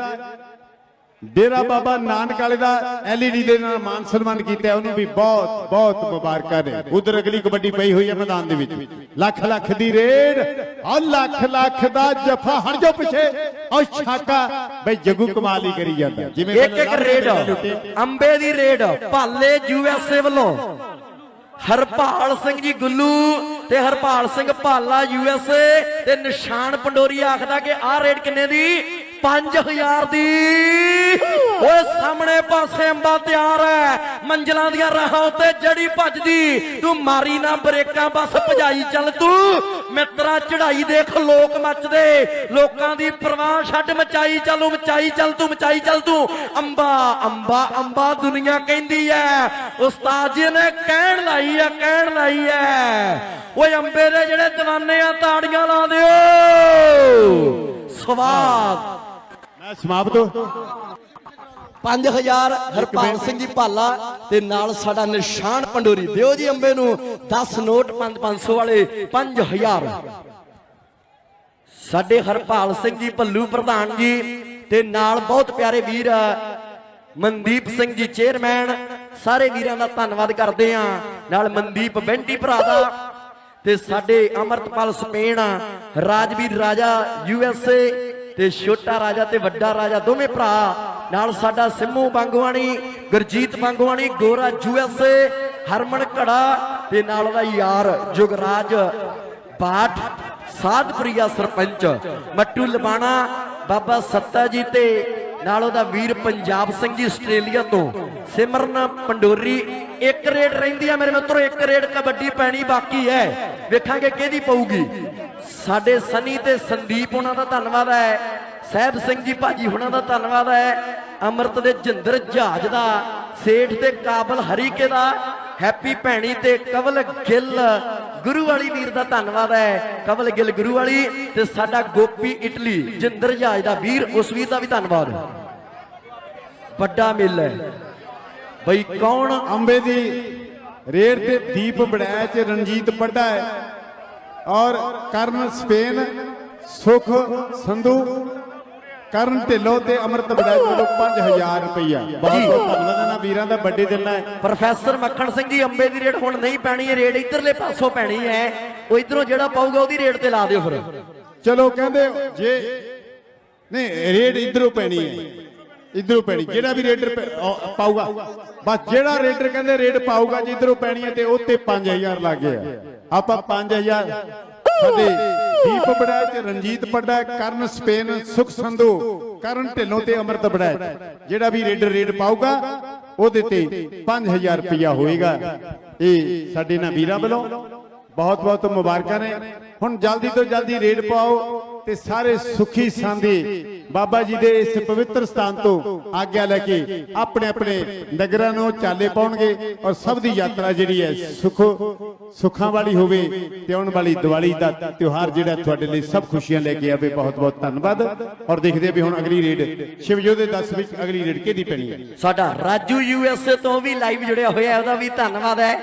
ਡੇਰਾ ਬਾਬਾ ਨਾਨਕ ਵਾਲੇ ਦਾ ਐਲਈਡੀ ਦੇ ਨਾਲ ਮਾਨ ਸਨਮਾਨ ਕੀਤਾ ਉਹਨੂੰ ਵੀ ਬਹੁਤ ਬਹੁਤ ਮੁਬਾਰਕਾਂ ਨੇ। ਉਧਰ ਅਗਲੀ ਕਬੱਡੀ ਪਈ ਹੋਈ ਹੈ ਮੈਦਾਨ ਦੇ ਵਿੱਚ। ਲੱਖ ਲੱਖ ਦੀ ਰੇਡ। ਆ ਲੱਖ ਲੱਖ ਦਾ ਜਫਾ। ਹਟ ਜਾਓ ਪਿੱਛੇ। ਆ ਛਾਕਾ ਬਈ ਜੱਗੂ ਕਮਾਲ ਹੀ ਕਰੀ ਜਾਂਦਾ। ਜਿਵੇਂ ਇੱਕ ਇੱਕ ਰੇਡ। ਅੰਬੇ ਦੀ ਰੇਡ। ਭਾਲੇ ਯੂਐਸਏ ਵੱਲੋਂ। ਹਰਪਾਲ ਸਿੰਘ ਜੀ ਗੁੱਲੂ ਤੇ ਹਰਪਾਲ ਸਿੰਘ ਭਾਲਾ ਯੂਐਸਏ ਤੇ ਨਿਸ਼ਾਨ ਪੰਡੋਰੀ ਆਖਦਾ ਕਿ ਆਹ ਰੇਡ ਕਿੰਨੇ ਦੀ? 5000 ਦੀ। ਓਏ, ਸਾਹਮਣੇ ਪਾਸੇ ਅੰਬਾ ਤਿਆਰ ਹੈ। ਮੰਜ਼ਲਾਂ ਦੀਆਂ ਰਾਹਾਂ ਉੱਤੇ ਜੜੀ ਭੱਜਦੀ। ਤੂੰ ਮਾਰੀ ਨਾ ਬ੍ਰੇਕਾਂ, ਬਸ ਭਜਾਈ ਚੱਲ ਤੂੰ। ਮਿੱਤਰਾ ਚੜਾਈ ਦੇਖ ਲੋਕ ਮੱਚਦੇ। ਲੋਕਾਂ ਦੀ ਪਰਵਾਹ ਛੱਡ, ਮਚਾਈ ਚੱਲੂ ਮਚਾਈ ਚੱਲ ਤੂੰ, ਮਚਾਈ ਚੱਲ ਤੂੰ। ਅੰਬਾ ਅੰਬਾ ਅੰਬਾ ਦੁਨੀਆ ਕਹਿੰਦੀ ਐ। ਉਸਤਾਦ ਜੀ ਨੇ ਕਹਿਣ ਲਾਈ ਐ, ਕਹਿਣ ਲਾਈ ਐ। ਓਏ ਅੰਬੇ ਦੇ ਜਿਹੜੇ ਦੀਵਾਨੇ ਆ, ਤਾੜੀਆਂ ਲਾ ਦਿਓ। ਸਵਾਦ। ਮੈਂ ਸਮਾਪਤ 5000 ਹਰਪਾਲ ਸਿੰਘ ਜੀ ਭਾਲਾ ਤੇ ਨਾਲ ਸਾਡਾ ਨਿਸ਼ਾਨ ਪੰਡੋਰੀ। ਦਿਓ ਜੀ ਅੰਬੇ ਨੂੰ 10 ਨੋਟ 5-500 ਵਾਲੇ 5000 ਸਾਡੇ ਹਰਪਾਲ ਸਿੰਘ ਜੀ ਭੱਲੂ ਪ੍ਰਧਾਨ ਜੀ ਤੇ ਨਾਲ ਬਹੁਤ ਪਿਆਰੇ ਵੀਰ ਮਨਦੀਪ ਸਿੰਘ ਜੀ ਚੇਅਰਮੈਨ। ਸਾਰੇ ਵੀਰਾਂ ਦਾ ਧੰਨਵਾਦ ਕਰਦੇ ਆ ਨਾਲ ਮਨਦੀਪ ਬੈਂਟੀ ਭਰਾ ਦਾ ਤੇ ਸਾਡੇ ਅਮਰਤਪਾਲ ਸਪੇਨ ਰਾਜਵੀਰ ਰਾਜਾ ਯੂਐਸਏ ਤੇ ਛੋਟਾ ਰਾਜਾ ਤੇ ਵੱਡਾ ਰਾਜਾ ਦੋਵੇਂ ਭਰਾ। ਨਾਲ ਸਾਡਾ ਸਿੰਮੂ ਬੰਗਵਾਣੀ ਗੁਰਜੀਤ ਬੰਗਵਾਣੀ ਗੋਰਾ ਯੂਐਸਏ ਹਰਮਨ ਘੜਾ ਤੇ ਨਾਲ ਉਹਦਾ ਯਾਰ ਜੁਗਰਾਜ, ਬਾਠ, ਸਾਧਪੁਰੀਆ ਸਰਪੰਚ, ਮੱਟੂ ਲਬਾਣਾ, ਬਾਬਾ ਸੱਤਾ ਜੀ ਤੇ ਨਾਲ ਉਹਦਾ ਵੀਰ ਪੰਜਾਬ ਸਿੰਘ ਜੀ ਆਸਟ੍ਰੇਲੀਆ ਤੋਂ, ਸਿਮਰਨ ਪੰਡੋਰੀ। ਇੱਕ ਰੇਡ ਰਹਿੰਦੀ ਆ ਮੇਰੇ ਮਿੱਤਰੋ, ਇੱਕ ਰੇਡ ਕਬੱਡੀ ਪੈਣੀ ਬਾਕੀ ਹੈ। ਵੇਖਾਂਗੇ ਕਿਹਦੀ ਪਊਗੀ। ਸਾਡੇ ਸਨੀ ਤੇ ਸੰਦੀਪ ਉਹਨਾਂ ਦਾ ਧੰਨਵਾਦ ਹੈ। ਸਹਿਬ ਸਿੰਘ ਜੀ ਭਾਜੀ ਹੁਣਾਂ ਦਾ ਧੰਨਵਾਦ ਹੈ। ਅਮਰਤ ਦੇ ਜਿੰਦਰ ਜਹਾਜ ਦਾ, ਸੇਠ ਤੇ ਕਾਬਲ ਹਰੀਕੇ ਦਾ, ਹੈਪੀ ਭੈਣੀ ਤੇ ਕਵਲ ਗਿੱਲ ਗੁਰੂ ਵਾਲੀ ਵੀਰ ਦਾ ਧੰਨਵਾਦ ਹੈ। ਕਵਲ ਗਿੱਲ ਗੁਰੂ ਵਾਲੀ ਤੇ ਸਾਡਾ ਗੋਪੀ ਇਟਲੀ, ਜਿੰਦਰ ਜਹਾਜ ਦਾ ਵੀਰ, ਉਸ ਵੀਰ ਦਾ ਵੀ ਧੰਨਵਾਦ। ਵੱਡਾ ਮੇਲਾ ਹੈ। ਬਈ ਕੌਣ? ਅੰਬੇ ਦੀ ਰੇਰ ਤੇ ਦੀਪ ਬੜੈਚ ਚ ਰਣਜੀਤ ਪੱਡਾ ਹੈ। ਔਰ ਕਰਨ ਸਪੇਨ ਸੁਖ ਸੰਧੂ ਕਰਨ ਢਿੱਲੋਂ ਤੇ ਅਮਰਤ ਬੜੈਚ ਵੱਲੋਂ 5000 ਰੁਪਈਆ। ਬਹੁਤ ਬਹੁਤ ਧੰਨਵਾਦ ਇਹਨਾਂ ਵੀਰਾਂ ਦਾ ਵੱਡੇ ਦਿਲ ਹੈ ਪ੍ਰੋਫੈਸਰ ਮੱਖਣ ਸਿੰਘ ਜੀ ਅੰਬੇ ਦੀ ਰੇਟ ਹੁਣ ਨਹੀਂ ਪੈਣੀ ਹੈ ਰੇਟ ਇਧਰਲੇ ਪਾਸੋਂ ਪੈਣੀ ਹੈ। ਉਹ ਇਧਰੋਂ ਜਿਹੜਾ ਪਾਊਗਾ ਉਹਦੀ ਰੇਟ ਤੇ ਲਾ ਦਿਓ ਫਿਰ। ਚਲੋ ਕਹਿੰਦੇ ਜੇ ਨਹੀਂ ਰੇਡ ਇਧਰੋਂ ਪੈਣੀ ਹੈ। ਇਧਰੋਂ ਪੈਣੀ ਜਿਹੜਾ ਵੀ ਰੇਡਰ ਪਾਊਗਾ। ਬਸ ਜਿਹੜਾ ਰੇਡਰ ਕਹਿੰਦੇ ਰੇਡ ਪਾਊਗਾ ਜਿੱਧਰੋਂ ਪੈਣੀ ਹੈ ਤੇ ਉੱਤੇ 5000 ਲੱਗ ਗਿਆ। ਆਪਾਂ 5000 ਸਾਡੇ ਦੀਪ ਬੜਾ ਤੇ ਰਣਜੀਤ ਪੱਡਾ ਕਰਨ ਸਪੇਨ ਸੁਖ ਸੰਧੂ, ਕਰਨ ਢਿੱਲੋਂ ਤੇ ਅਮਰਤ ਬੜਾ ਜਿਹੜਾ ਵੀ ਰੇਡਰ ਰੇਡ ਪਾਊਗਾ, ਉਹਦੇ ਤੇ 5000 ਰੁਪਇਆ ਹੋਏਗਾ। ਇਹ ਸਾਡੇ ਨਾਲ ਵੀਰਾਂ ਵੱਲੋਂ ਬਹੁਤ ਬਹੁਤ ਮੁਬਾਰਕਾਂ ਨੇ। ਹੁਣ ਜਲਦੀ ਤੋਂ ਜਲਦੀ ਰੇਡ ਪਾਓ। ਤੇ ਸਾਰੇ ਸੁਖੀ ਸਾਂਦੀ। ਬਾਬਾ ਜੀ ਦੇ ਇਸ ਪਵਿੱਤਰ ਸਥਾਨ ਤੋਂ ਆਗਿਆ ਲੈ ਕੇ ਆਪਣੇ ਆਪਣੇ ਨਗਰਾਂ ਨੂੰ ਚਾਲੇ ਪਾਉਣਗੇ ਔਰ ਸਭ ਦੀ ਯਾਤਰਾ ਜਿਹੜੀ ਹੈ ਸੁਖ ਸੁੱਖਾਂ ਵਾਲੀ ਹੋਵੇ ਤੇ ਆਉਣ ਵਾਲੀ ਦੀਵਾਲੀ ਦਾ ਤਿਉਹਾਰ ਜਿਹੜਾ ਤੁਹਾਡੇ ਲਈ ਸਭ ਖੁਸ਼ੀਆਂ ਲੈ ਕੇ ਆਵੇ। ਬਹੁਤ ਬਹੁਤ ਧੰਨਵਾਦ। ਔਰ ਦੇਖਦੇ ਵੀ ਹੁਣ ਅਗਲੀ ਰੇਡ ਸ਼ਿਵਜੋਤ ਦੇ 10 ਵਿੱਚ ਅਗਲੀ ਰੇਡ ਕਿਹਦੀ ਪੈਣੀ ਹੈ? ਸਾਡਾ ਰਾਜੂ ਯੂਐਸਏ ਤੋਂ ਵੀ ਲਾਈਵ ਜੁੜਿਆ ਹੋਇਆ ਉਹਦਾ ਵੀ ਧੰਨਵਾਦ ਹੈ।